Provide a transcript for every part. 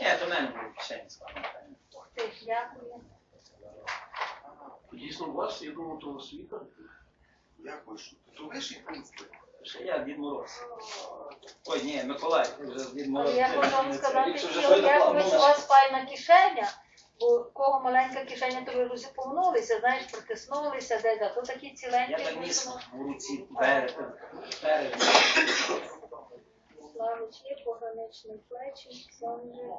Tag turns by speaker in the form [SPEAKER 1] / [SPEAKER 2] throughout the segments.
[SPEAKER 1] Ні, до мене буде кишені складно.
[SPEAKER 2] Ти, Дякую.
[SPEAKER 3] Дійсно, у вас, я думаю, то освіта.
[SPEAKER 4] Як ви що? То ви ж і принципи.
[SPEAKER 1] Ще я Дід Мороз. Ой, ні, Миколай, ти вже Дід Мороз.
[SPEAKER 2] Але я хочу вам сказати, що
[SPEAKER 1] той доклад,
[SPEAKER 2] Якович,
[SPEAKER 1] ну,
[SPEAKER 2] у вас файна кишеня, бо в кого маленька кишеня, то ви розіпомнулися, знаєш, притиснулися десь, а то такі ціленькі.
[SPEAKER 1] Я так ніс в руці перед. Перед.
[SPEAKER 2] Славич пограничний плечі, Сонжик,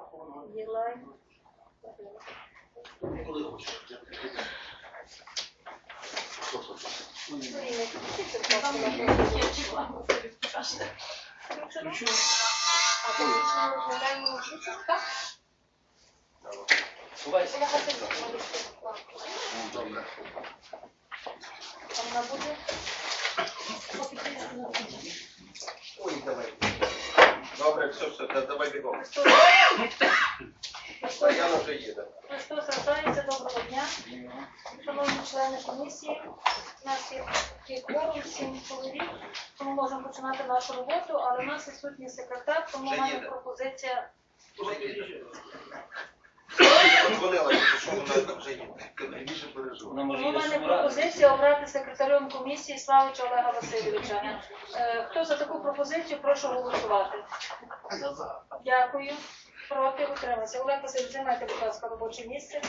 [SPEAKER 2] Єлай.
[SPEAKER 3] Коли хочеш.
[SPEAKER 4] Добре.
[SPEAKER 2] Вона буде?
[SPEAKER 4] Ой, давай. Добре, все, все, да- давай бігом. Яна вже їде.
[SPEAKER 2] Христос рождається, доброго дня. Шановні члени комісії, у нас є, такий кворум, сім чоловік, тому можемо починати нашу роботу, але у нас відсутній секретар, тому в мене пропозиція.
[SPEAKER 4] Вже їде. Подзвонила, що вона вже їде. Більше переживу.
[SPEAKER 2] Тому в мене пропозиція обрати секретарем комісії Славича Олега Васильовича. Е, Хто за таку пропозицію, прошу голосувати. Дякую. Проти утримався. Олег Васильович, займайте, будь ласка, робоче місце.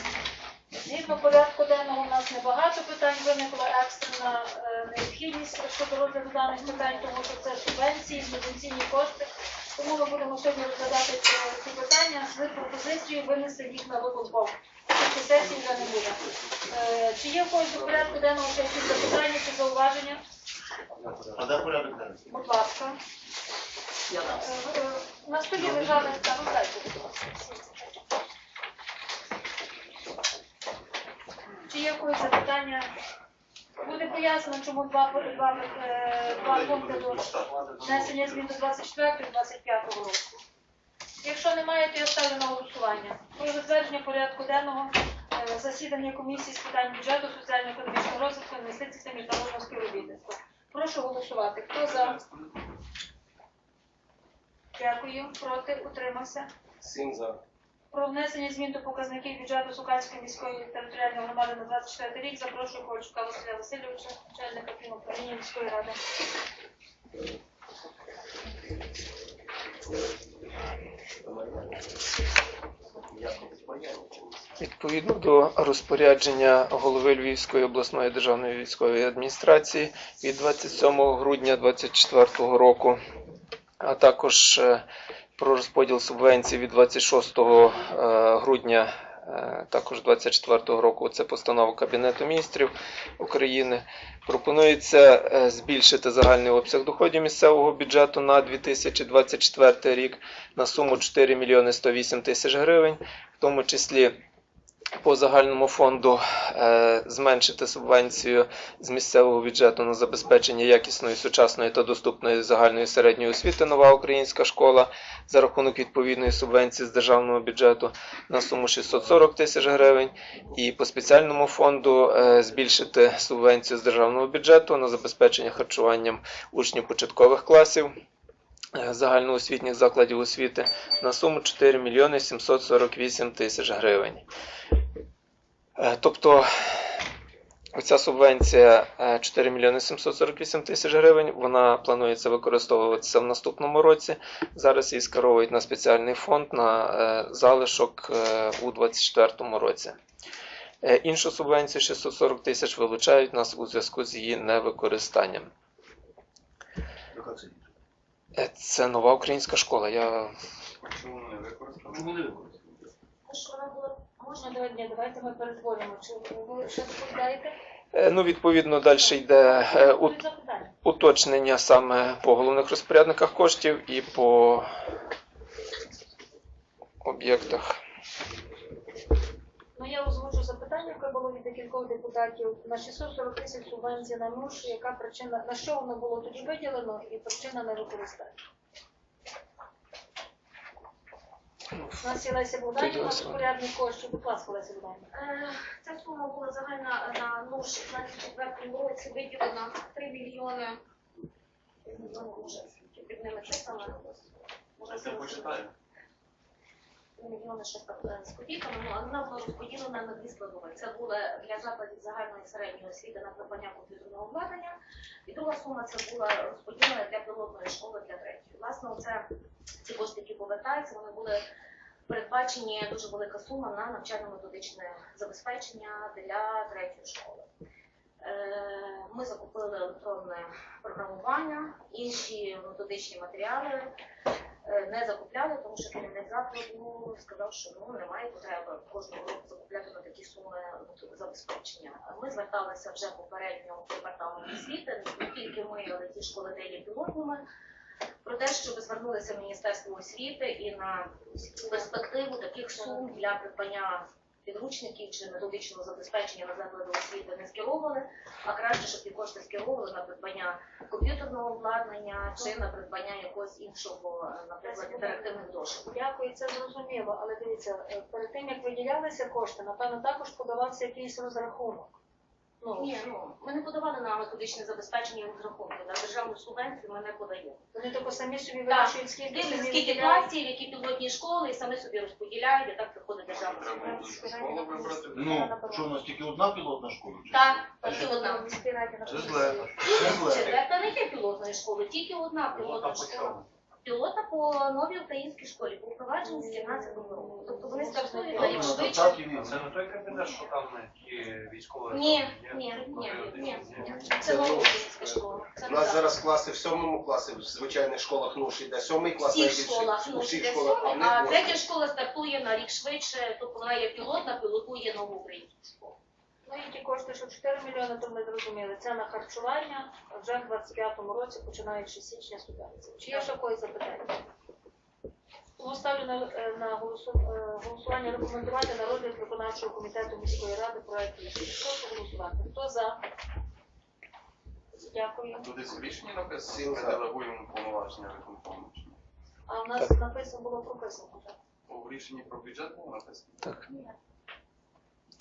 [SPEAKER 2] Згідно порядку денного, у нас небагато питань виникла екстрена е, необхідність щодо розгляду даних питань, тому що це субвенції, субвенційні кошти. Тому ми будемо сьогодні розглядати ці питання з пропозицією винести їх на виконком. Ці сесії вже не буде. Е, Чи є в когось до порядку денного ще якісь запитання чи зауваження?
[SPEAKER 4] А де порядок денний?
[SPEAKER 2] Будь ласка.
[SPEAKER 1] Я дам.
[SPEAKER 2] Е, На столі лежали та роздайте, будь ласка. Чи є в когось запитання? Буде пояснено, чому два, е, пункти до внесення змін до 24-25 року. Якщо немає, то я ставлю на голосування. Про затвердження порядку денного е, засідання комісії з питань бюджету, соціально-економічного розвитку, інвестицій та міжнародного співробітництва. Прошу голосувати. Хто за? Дякую. Проти? Утримався.
[SPEAKER 4] Сім за.
[SPEAKER 2] Про внесення змін до показників бюджету Сукальської міської територіальної громади на 24 рік запрошую Ковальчука Василя Васильовича, начальника фінуправління міської ради.
[SPEAKER 5] Відповідно до розпорядження голови Львівської обласної державної військової адміністрації від 27 грудня 2024 року, а також е, про розподіл субвенцій від 26 е, грудня е, також 24 року. Це постанова Кабінету міністрів України. Пропонується е, збільшити загальний обсяг доходів місцевого бюджету на 2024 рік на суму 4 мільйони 108 тисяч гривень, в тому числі по загальному фонду е, зменшити субвенцію з місцевого бюджету на забезпечення якісної, сучасної та доступної загальної середньої освіти. Нова українська школа за рахунок відповідної субвенції з державного бюджету на суму 640 тисяч гривень, і по спеціальному фонду е, збільшити субвенцію з державного бюджету на забезпечення харчуванням учнів початкових класів загальноосвітніх закладів освіти на суму 4 мільйони 748 тисяч гривень. Е, Тобто оця субвенція е, 4 мільйони 748 тисяч гривень, вона планується використовуватися в наступному році. Зараз її скеровують на спеціальний фонд на е, залишок е, у 2024 році. Е, Іншу субвенцію 640 тисяч вилучають нас у зв'язку з її невикористанням.
[SPEAKER 4] Яка це?
[SPEAKER 5] Е, нова українська школа. Я
[SPEAKER 4] Чому не використали?
[SPEAKER 3] Не використовуєте?
[SPEAKER 2] Що вона була? Можна давайте, ні, давайте ми перетворимо. Чи ви ще доповідаєте?
[SPEAKER 5] Е, ну, відповідно, далі йде е, уточнення саме по головних розпорядниках коштів і по об'єктах.
[SPEAKER 2] Ну, я озвучу запитання, яке було від декількох депутатів. На 640 тисяч субвенцій на МУШ, яка причина, на що воно було тоді виділено і причина невикористання? У нас є Леся Богданівна, розпорядник коштів. Будь ласка, Леся Богданівна.
[SPEAKER 6] Е, Ця сума була загальна на НУШ в 24 році виділена 3 мільйони. Ну, вже під ними цифрами. Може,
[SPEAKER 4] Це почитаю.
[SPEAKER 6] Мільйони 600 з копійками, ну, вона була розподілена на дві складові. Це було для закладів загальної середньої освіти на придбання комп'ютерного обладнання, і друга сума це була розподілена для пілотної школи для третьої. Власне, оце ці кошти, які повертаються, вони були передбачені дуже велика сума на навчально-методичне забезпечення для третьої школи. Е, Ми закупили електронне програмування, інші методичні матеріали е, не закупляли, тому що керівник закладу сказав, що ну немає потреби кожного року закупляти на такі суми забезпечення. Ми зверталися вже попередньо в департамент освіти, не тільки ми, але ті школи, де є пілотними, про те, щоб звернулися в Міністерство освіти і на перспективу таких сум для придбання підручників чи методичного забезпечення на заклади освіти не скеровували, а краще, щоб ті кошти скеровували на придбання комп'ютерного обладнання чи на придбання якогось іншого, наприклад, інтерактивних дошок.
[SPEAKER 2] Дякую, це зрозуміло. Але дивіться, е, перед тим як виділялися кошти, напевно, також подавався якийсь розрахунок. Ну,
[SPEAKER 6] Ні, ну ми не подавали на методичне забезпечення і розрахунки. На державну субвенцію ми не подаємо.
[SPEAKER 2] вони тільки самі собі вирішують, скільки
[SPEAKER 6] Дивляться,
[SPEAKER 2] собі
[SPEAKER 6] скільки
[SPEAKER 2] виділяють.
[SPEAKER 6] класів, які пілотні школи, і самі собі розподіляють, і так приходить державна субвенція.
[SPEAKER 4] Вибрати.
[SPEAKER 3] Ну, що у нас тільки одна пілотна школа? чи
[SPEAKER 6] Так, тільки одна.
[SPEAKER 3] Це зле. Це зле.
[SPEAKER 6] Четверта не є пілотної школи, тільки одна пілотна школа. Пілота по новій українській школі по впровадженню з 17-го року. Тобто вони стартують на рік
[SPEAKER 3] Ну,
[SPEAKER 6] швидше.
[SPEAKER 7] Це не той кабінет, що там є військові.
[SPEAKER 6] Ні, ні, ні, ні, ні. Це нова українська школа. Це
[SPEAKER 4] У
[SPEAKER 6] не
[SPEAKER 4] нас
[SPEAKER 6] так.
[SPEAKER 4] зараз класи в сьомому класі, в звичайних школах НУШ іде сьомий
[SPEAKER 6] В
[SPEAKER 4] клас,
[SPEAKER 6] всіх
[SPEAKER 4] найбільший.
[SPEAKER 6] школах,
[SPEAKER 4] у
[SPEAKER 6] ну,
[SPEAKER 4] всіх школах, а в
[SPEAKER 6] сьомий,
[SPEAKER 4] них
[SPEAKER 6] а третя школа стартує на рік швидше, тобто вона є пілотна, пілотує нову українську школу.
[SPEAKER 2] Ну і ті кошти, що 4 мільйони, то ми зрозуміли. Це на харчування вже в 25-му році, починаючи з січня субвенції. Чи є ще якось запитання? Тому ставлю на, е, на голосу- е, голосування рекомендувати на розгляд виконавчого комітету міської ради проект рішення. Прошу голосувати. Хто за? Дякую.
[SPEAKER 8] Туди в рішенні
[SPEAKER 4] Всім
[SPEAKER 8] написано, ми
[SPEAKER 4] за.
[SPEAKER 8] делегуємо повноваження виконкому.
[SPEAKER 2] А у нас
[SPEAKER 5] Так.
[SPEAKER 2] написано було прописано. так?
[SPEAKER 8] У рішенні про бюджет було написано?
[SPEAKER 5] Так.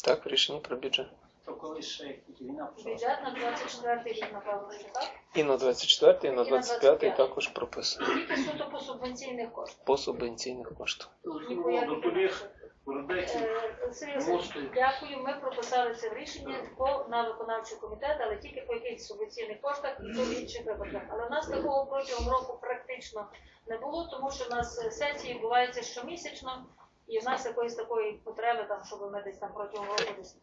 [SPEAKER 5] Так, рішення про бюджет.
[SPEAKER 1] То коли ще війна.
[SPEAKER 2] Бюджет на 24-й рік, напевно, що так?
[SPEAKER 5] І на 24, і на
[SPEAKER 2] І на
[SPEAKER 5] 25
[SPEAKER 2] 25.
[SPEAKER 5] також прописано.
[SPEAKER 2] Тільки суто по субвенційних коштах.
[SPEAKER 5] По субвенційних коштах.
[SPEAKER 3] Ну, Городець.
[SPEAKER 2] Е, Васильович, дякую. Ми прописали це в рішенні по на виконавчий комітет, але тільки по якихось субвенційних коштах і в інших випадках. Але в нас такого протягом року практично не було, тому що в нас е, сесії відбуваються щомісячно, і нас якоїсь такої потреби, там, щоб ми десь там протягом року десь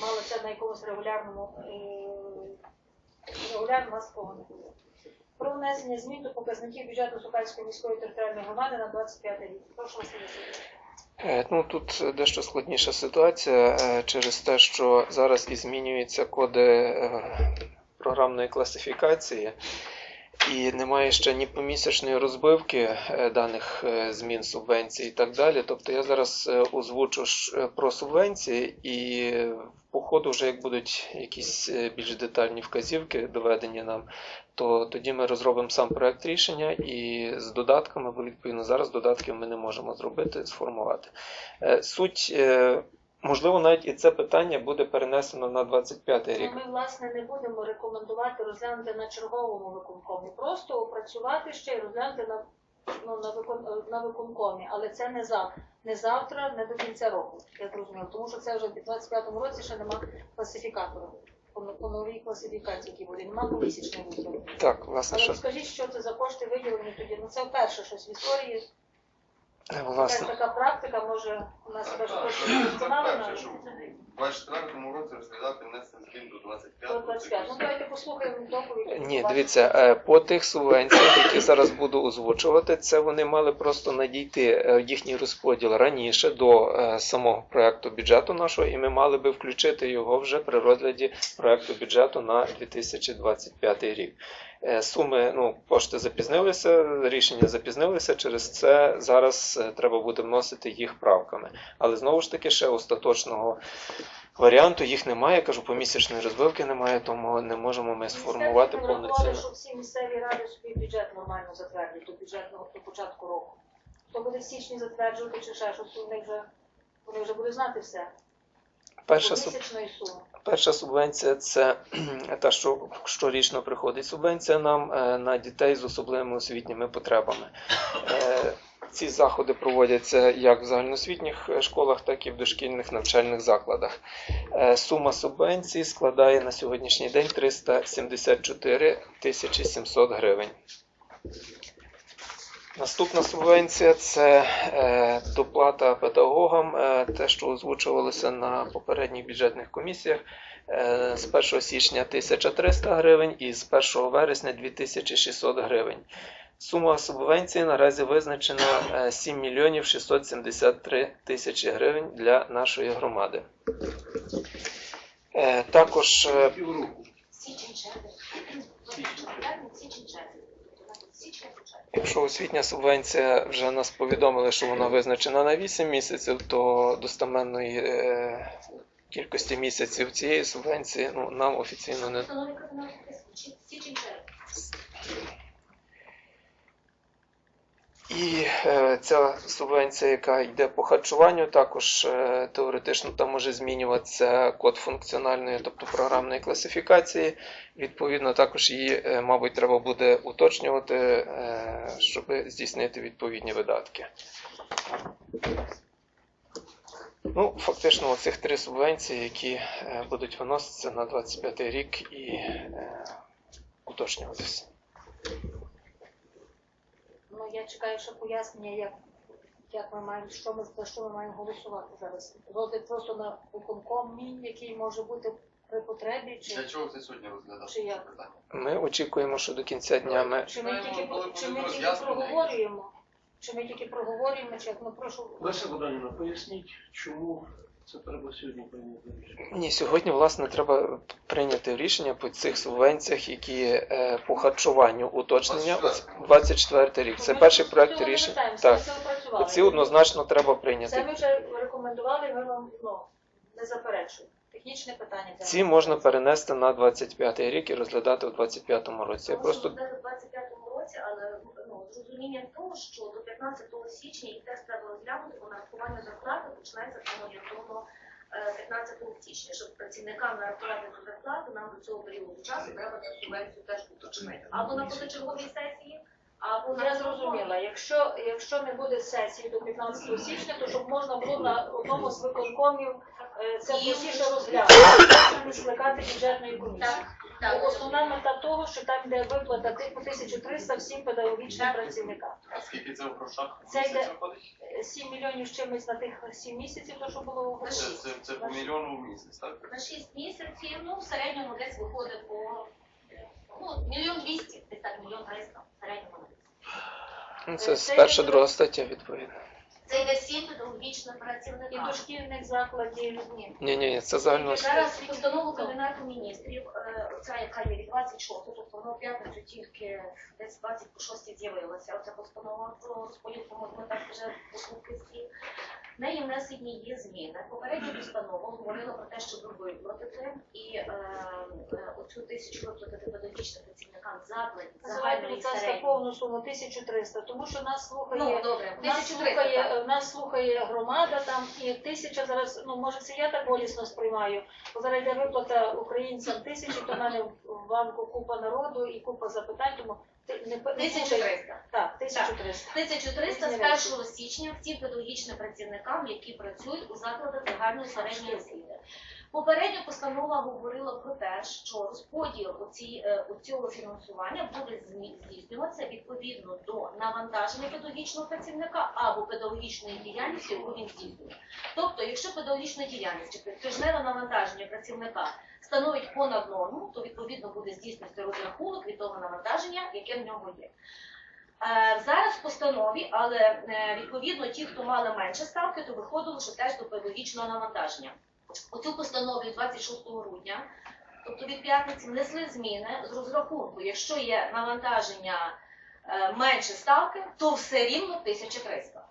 [SPEAKER 2] мали це на якомусь регулярному е, регулярно такого не було. Про внесення змін до показників бюджету Сукальської міської територіальної громади на 25 рік. Прошу вас,
[SPEAKER 5] Е, Ну тут дещо складніша ситуація е, через те, що зараз і змінюються коди е, програмної класифікації, і немає ще ні помісячної розбивки е, даних е, змін субвенцій і так далі. Тобто я зараз е, озвучу про субвенції, і по ходу, вже як будуть якісь більш детальні вказівки доведені нам, то тоді ми розробимо сам проект рішення і з додатками, бо відповідно зараз додатків ми не можемо зробити, сформувати. Суть, можливо, навіть і це питання буде перенесено на 25 рік.
[SPEAKER 2] Ну, Ми, власне, не будемо рекомендувати розглянути на черговому виконкомі. Просто опрацювати ще і розглянути на, ну, на, викон, на виконкомі. Але це не, за, не завтра, не до кінця року, я зрозуміла. Тому що це вже в 25-му році ще нема класифікатора. По, по новій класифікації, які буде. Нема помісячної виставки.
[SPEAKER 5] Так, власне,
[SPEAKER 2] Але
[SPEAKER 5] що
[SPEAKER 2] скажіть, що це за кошти виділені тоді? Ну це вперше щось в історії.
[SPEAKER 5] Власне.
[SPEAKER 2] така практика, може, у нас теж
[SPEAKER 8] так.
[SPEAKER 2] трошки
[SPEAKER 8] Це
[SPEAKER 2] недосконала.
[SPEAKER 8] перше, що в 24-му році розглядати внесення змін до 25
[SPEAKER 2] До 25. Ну давайте послухаємо доповідь.
[SPEAKER 5] Ні, дивіться, е, по тих субвенціях, які зараз буду озвучувати, це вони мали просто надійти е, їхній розподіл раніше до е, самого проекту бюджету нашого, і ми мали би включити його вже при розгляді проекту бюджету на 2025 рік. Е, Суми, ну, кошти запізнилися, рішення запізнилися, через це зараз е, треба буде вносити їх правками. Але знову ж таки, ще остаточного варіанту їх немає. Кажу, помісячної розбивки немає, тому не можемо ми сформувати повноцінно.
[SPEAKER 2] що всі місцеві ради собі бюджет нормально затвердять до бюджетного до початку року. Хто буде в січні затверджувати чи ще щось, вони вже вони вже будуть знати все.
[SPEAKER 5] Перша, суб- перша субвенція це та, що щорічно приходить субвенція нам е, на дітей з особливими освітніми потребами. Е, ці заходи проводяться як в загальноосвітніх е, школах, так і в дошкільних навчальних закладах. Сума субвенції складає на сьогоднішній день 374 тисячі 700 гривень. Наступна субвенція це е, доплата педагогам, е, те, що озвучувалося на попередніх бюджетних комісіях. Е, з 1 січня 1300 гривень і з 1 вересня 2600 гривень. Сума субвенції наразі визначена е, 7 мільйонів 673 тисячі гривень для нашої громади. Також Якщо освітня субвенція вже нас повідомили, що вона визначена на 8 місяців, то достеменної е, кількості місяців цієї субвенції ну, нам офіційно не І е, ця субвенція, яка йде по харчуванню, також е, теоретично там може змінюватися код функціональної, тобто програмної класифікації. Відповідно, також її, е, мабуть, треба буде уточнювати, щоб здійснити відповідні видатки. Ну, фактично, оцих три субвенції, які будуть виноситися на 25 рік і уточнюватися.
[SPEAKER 2] Ну, я чекаю ще пояснення, як, як ми маємо, що ми, за що ми маємо голосувати зараз. Згодити просто на виконкомі, який може бути при потребі,
[SPEAKER 8] Для
[SPEAKER 2] чи,
[SPEAKER 8] чого це сьогодні розглядати
[SPEAKER 2] Чи як?
[SPEAKER 8] питання?
[SPEAKER 5] Ми очікуємо, що до кінця дня ми
[SPEAKER 2] чи ми тільки, чи ми тільки проговорюємо, чи ми тільки проговорюємо, чи як, ну прошу.
[SPEAKER 9] Леся Богданівна, поясніть, чому це треба сьогодні прийняти рішення.
[SPEAKER 5] ні, сьогодні власне треба прийняти рішення по цих субвенціях, які е, по харчуванню уточнення. 24 рік. Це
[SPEAKER 2] Ми
[SPEAKER 5] перший проект рішення. Так,
[SPEAKER 2] це
[SPEAKER 5] ці однозначно треба
[SPEAKER 2] Це
[SPEAKER 5] прийняти.
[SPEAKER 2] ми вже рекомендували, і ми вам ну, не заперечуємо. Технічне питання. це.
[SPEAKER 5] Ці можна перенести на 25 рік і розглядати у 25 році. Я просто
[SPEAKER 6] в 25-му році, але ну, з розумінням того, що до 15 січня їх теж треба розглянути, бо нарахування зарплати почнеться там орієнтовно е, 15 січня. Щоб працівникам нарахувати цю зарплату, нам до цього періоду часу треба цю субвенцію теж уточнити. Або на позачерговій сесії, або на
[SPEAKER 2] Я зрозуміла, якщо, якщо не буде сесії до 15 січня, то щоб можна було на одному з виконкомів е, це простіше розглянути, не скликати бюджетної комісії.
[SPEAKER 6] Так.
[SPEAKER 2] Основна мета того, що там йде виплата тих по 1300 всім педагогічним
[SPEAKER 6] Так.
[SPEAKER 2] працівникам.
[SPEAKER 8] А скільки це в грошах?
[SPEAKER 2] Це йде-
[SPEAKER 8] виходить?
[SPEAKER 2] Е, 7 мільйонів з чимось на тих 7 місяців, то що було
[SPEAKER 6] На
[SPEAKER 2] оголошено.
[SPEAKER 8] Це, це, це по мільйону в місяць, так?
[SPEAKER 6] На 6 місяців, ну, в середньому десь виходить по ну, мільйон двісті, десь так, мільйон триста, в середньому.
[SPEAKER 5] ну, це з перша друга стаття відповідно.
[SPEAKER 6] Це йде всім педагогічним
[SPEAKER 2] І
[SPEAKER 6] працівникам.
[SPEAKER 2] дошкільних закладів. Ні.
[SPEAKER 5] Ні, ні, це загально.
[SPEAKER 6] Зараз постанову Кабінету міністрів, е, оця яка є від 26, тобто вона в п'ятницю тільки десь 26 з'явилася. Оця постанова про розподіл, ми так вже послухи всі. В неї внесені є зміни. Попередня постанова говорила про те, щоб виплатити і е, е, оцю тисячу виплатити педагогічним працівникам закладів
[SPEAKER 2] Називайте,
[SPEAKER 6] загальної
[SPEAKER 2] будь ласка,
[SPEAKER 6] середньої.
[SPEAKER 2] повну суму 1300, тому що нас слухає
[SPEAKER 6] Ну, добре,
[SPEAKER 2] Нас
[SPEAKER 6] 1300.
[SPEAKER 2] слухає, нас слухає громада там і тисяча зараз, ну може це я так болісно сприймаю, бо зараз йде виплата українцям тисячі, то в мене в банку купа народу і купа запитань, тому не пе- не
[SPEAKER 6] 1300.
[SPEAKER 2] Так, 1300.
[SPEAKER 6] 1300 з 1 січня всім педагогічним працівникам, які працюють у закладах загальної середньої освіти. Попередня постанова говорила про те, що розподіл оці, е, оцього фінансування буде здійснюватися відповідно до навантаження педагогічного працівника або педагогічної діяльності, яку він здійснює. Тобто, якщо педагогічна діяльність чи тижневе навантаження працівника становить понад норму, то відповідно буде здійснюватися розрахунок від того навантаження, яке в нього є. Е, Зараз в постанові, але е, відповідно ті, хто мали менше ставки, то виходило, що теж до педагогічного навантаження. Оцю постанову від 26 грудня, тобто від п'ятниці, внесли зміни з розрахунку. Якщо є навантаження е, менше ставки, то все рівно 1300.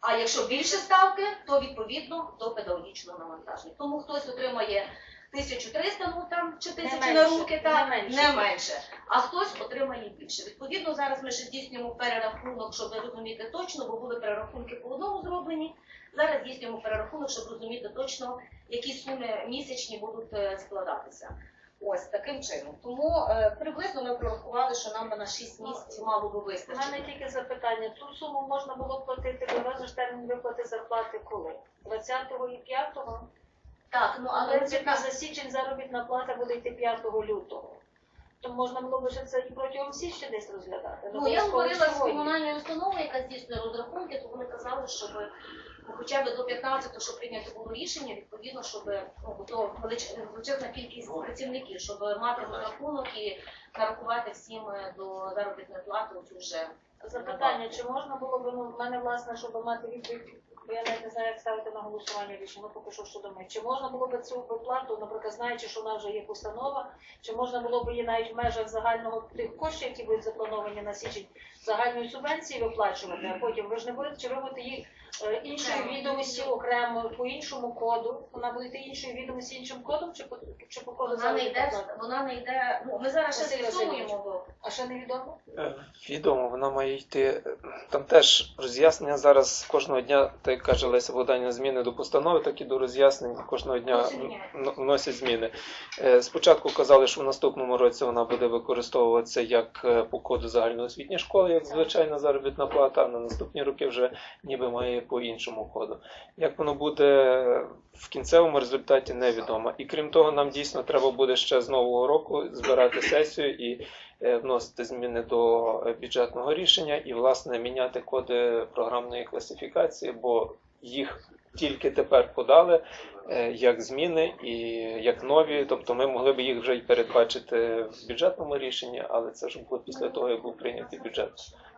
[SPEAKER 6] А якщо більше ставки, то відповідно до педагогічного навантаження. Тому хтось отримає 1300, ну там чи тисячі на руки,
[SPEAKER 2] не менше.
[SPEAKER 6] не менше а хтось отримає більше. Відповідно, зараз ми ще здійснюємо перерахунок, щоб розуміти точно, бо були перерахунки по одному зроблені. Зараз здійснюємо перерахунок, щоб розуміти точно, які суми місячні будуть е, складатися. Ось таким чином. Тому е, приблизно ми прорахували, що нам на 6 місяців мало би
[SPEAKER 2] У мене тільки запитання. Ту суму можна було платити, бо у вас же ж термін виплати зарплати коли? 20-го і 5-го?
[SPEAKER 6] Так, ну але це
[SPEAKER 2] на за січень заробітна плата буде йти 5 лютого. То можна було б ще це і протягом січня десь розглядати.
[SPEAKER 6] Ну, я говорила з комунальною установою, яка здійснює розрахунки, то вони казали, щоб ну, хоча б до 15-го, щоб прийняти було рішення, відповідно, щоб ну, то величезна кількість працівників, щоб мати розрахунок і нарахувати всім е, до заробітної плати цю вже
[SPEAKER 2] Запитання, чи можна було б, ну, в мене власне, щоб мати відповідь, я навіть не знаю, як ставити на голосування рішення, поки що щодо ми. Чи можна було б цю виплату, наприклад, знаючи, що вона вже є постанова, чи можна було б її навіть в межах загального тих коштів, які будуть заплановані на січень, загальної субвенції виплачувати, а потім ви ж не будете, чи ви будете їх е, відомості окремо, по іншому коду, вона буде йти іншої відомості іншим кодом, чи по, чи по коду
[SPEAKER 6] вона не йде, вона не йде. Ну ми зараз ще
[SPEAKER 2] Василь
[SPEAKER 6] з'ясовуємо, бо
[SPEAKER 2] А ще невідомо?
[SPEAKER 5] Е, Відомо, вона має йти. е, Там теж роз'яснення зараз кожного дня, так як каже Леся Богданівна, зміни до постанови, так і до роз'яснень кожного дня
[SPEAKER 6] Вносять зміни.
[SPEAKER 5] н- вносять зміни. Е, Спочатку казали, що в наступному році вона буде використовуватися як е, по коду загальноосвітньої школи, як звичайна заробітна плата, а на наступні роки вже ніби має по іншому коду. Як воно буде в кінцевому результаті, невідомо. І крім того, нам дійсно треба буде ще з нового року збирати сесію і е, вносити зміни до бюджетного рішення і, власне, міняти коди програмної класифікації, бо їх тільки тепер подали е, як зміни і як нові. Тобто ми могли б їх вже й передбачити в бюджетному рішенні, але це ж було після того, як був прийнятий бюджет,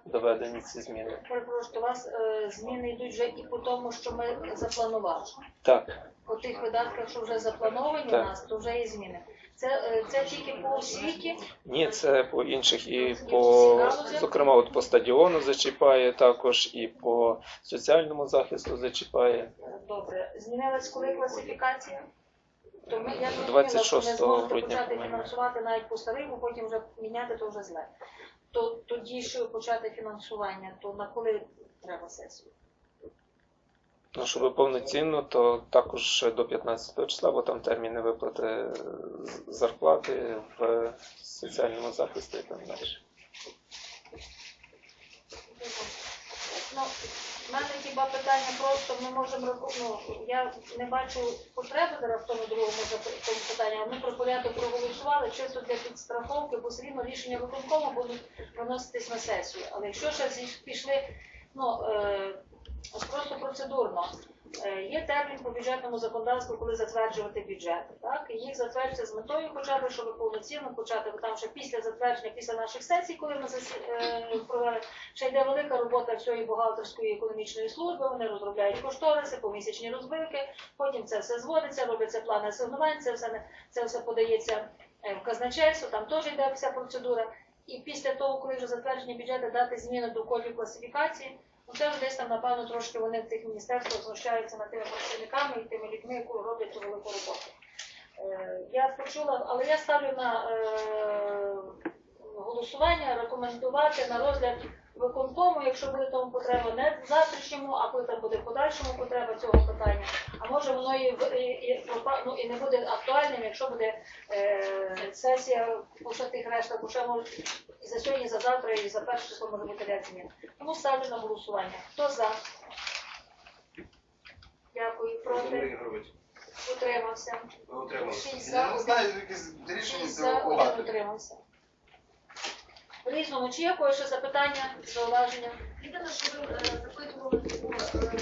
[SPEAKER 5] доведені ці зміни.
[SPEAKER 2] Просто у вас е, зміни йдуть вже і по тому, що ми запланували.
[SPEAKER 5] Так,
[SPEAKER 2] По тих видатках, що вже заплановані у нас, то вже є зміни. Це, е, це тільки по освіті.
[SPEAKER 5] ні, це по інших і по зокрема, от по стадіону зачіпає також, і по соціальному захисту зачіпає.
[SPEAKER 2] Добре. Змінилась коли класифікація? То ми, я зрозуміла,
[SPEAKER 5] 26
[SPEAKER 2] що не
[SPEAKER 5] грудня,
[SPEAKER 2] почати фінансувати навіть по старим, а потім вже міняти, то вже зле. То тоді, що почати фінансування, то на коли треба сесію?
[SPEAKER 5] Ну, щоб повноцінно, то також до 15 числа, бо там терміни виплати е, зарплати в соціальному захисті і так далі.
[SPEAKER 2] Ну, в мене хіба питання просто ми можемо ну, я не бачу потреби зараз в тому другому тому питанні, а ми про порядок проголосували чисто для підстраховки, бо все рівно рішення виконкому будуть виноситись на сесію. Але якщо ще пішли, ну е, просто процедурно. Е, Є термін по бюджетному законодавству, коли затверджувати бюджети. Так? Їх затверджується з метою хоча б, щоб повноцінно почати, бо там ще після затвердження, після наших сесій, коли ми засі- е, провели, ще йде велика робота всієї бухгалтерської економічної служби, вони розробляють кошториси, помісячні розбивки, потім це все зводиться, робиться плани асигнувань, це все, це все подається е, в казначейство, там теж йде вся процедура. І після того, коли вже затверджені бюджети, дати зміни до кодів класифікації, ну це вже десь там, напевно, трошки вони в тих міністерствах знущаються над тими працівниками і тими людьми, які роблять цю велику роботу. Е, Я почула, але я ставлю на е, голосування рекомендувати на розгляд виконкому, якщо буде тому потреба, не в завтрашньому, а коли там буде в подальшому потреба цього питання. А може воно і, в- і, і, пропа- ну, і не буде актуальним, якщо буде е, сесія по ще тих рештах, бо ще може і за сьогодні, і за завтра, і за перше число може бути ряд змін. Тому ставлю на голосування. Хто за? Дякую. Проти?
[SPEAKER 8] Ігорович,
[SPEAKER 2] Утримався.
[SPEAKER 8] ви утримали.
[SPEAKER 2] Шість
[SPEAKER 8] Я не знаю, якісь рішення
[SPEAKER 2] Шість
[SPEAKER 8] цього
[SPEAKER 2] один утримався. В різному, чи когось ще запитання, зауваження?
[SPEAKER 6] Єдине, що ви е, запитували по е,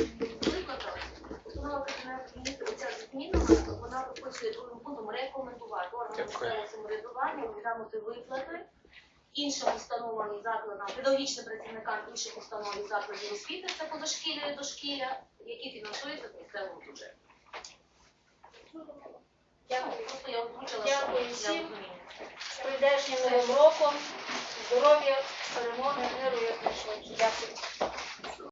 [SPEAKER 6] виплатах, постанова Кабінету Міністрів, ця зміна, вона прописує другим пунктом рекомендувати органам
[SPEAKER 5] Дякую.
[SPEAKER 6] місцевого самоврядування розглянути виплати іншим установам і закладам, педагогічним працівникам інших установ і закладів освіти, це позашкілля і дошкілля, які фінансуються з місцевого бюджету.
[SPEAKER 2] Дякую. Всім. З прийдешнім новим роком, здоров'я, перемоги, миру, як. Дякую.